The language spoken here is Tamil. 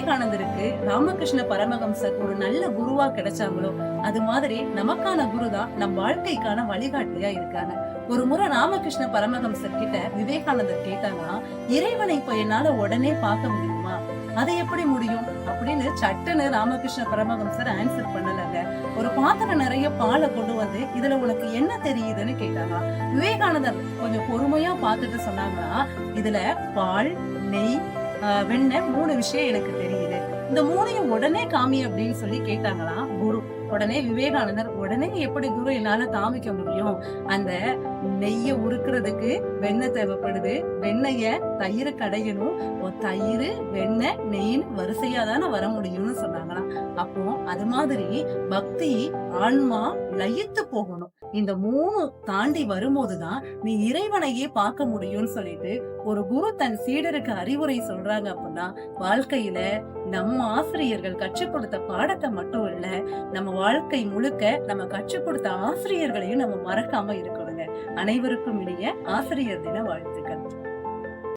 விவேகானந்தருக்கு ராமகிருஷ்ண பரமஹம்சர் ஒரு நல்ல குருவா கிடைச்சாங்களோ அது மாதிரி நமக்கான குரு தான் நம் வாழ்க்கைக்கான வழிகாட்டியா இருக்காங்க. ஒரு முறை ராமகிருஷ்ண பரமஹம்சர் கிட்ட விவேகானந்தர் கேட்டாங்கன்னா இறைவனை இப்ப என்னால உடனே பார்க்க முடியுமா? அது எப்படி முடியும்? அப்படின்னு சட்டுன்னு ராமகிருஷ்ண பரமஹம்சர் ஆன்சர் பண்ணலங்க. ஒரு பாத்திரம் நிறைய பாலை கொண்டு வந்து இதுல உனக்கு என்ன தெரியுதுன்னு கேட்டாங்க விவேகானந்தர் கொஞ்சம் பொறுமையா பார்த்துட்டு சொன்னாங்கன்னா இதுல பால் நெய் வெண்ண மூணு விஷயம் எனக்கு தெரியுது. இந்த மூணையும் உடனே காமி அப்படின்னு சொல்லி கேட்டாங்களாம் குரு. உடனே விவேகானந்தர் உடனே எப்படி குரு என்னால காமிக்க முடியும்? அந்த நெய்ய உருக்குறதுக்கு வெண்ணெய் தேவைப்படுது. வெண்ணெய தயிர் கடையணும். ஓ, தயிர் வெண்ணெய் நெய்ன்னு வரிசையா தானே வர முடியும்னு சொன்னாங்களாம். அப்போ அது மாதிரி பக்தி ஆன்மா லயித்து போகணும். இந்த மூணு தாண்டி வரும்போதுதான் நீ இறைவனையே பார்க்க முடியும்னு சொல்லிட்டு ஒரு குரு தன் சீடருக்கு அறிவுரை சொல்றாங்க அப்படின்னா வாழ்க்கையில நம்ம ஆசிரியர்கள் கற்றுக் கொடுத்த பாடத்தை மட்டும் இல்ல நம்ம வாழ்க்கை முழுக்க நம்ம கற்றுக் கொடுத்த ஆசிரியர்களையும் நம்ம மறக்காம இருக்கணுங்க. அனைவருக்கும் இடையே ஆசிரியர் தின வாழ்த்துக்கள்.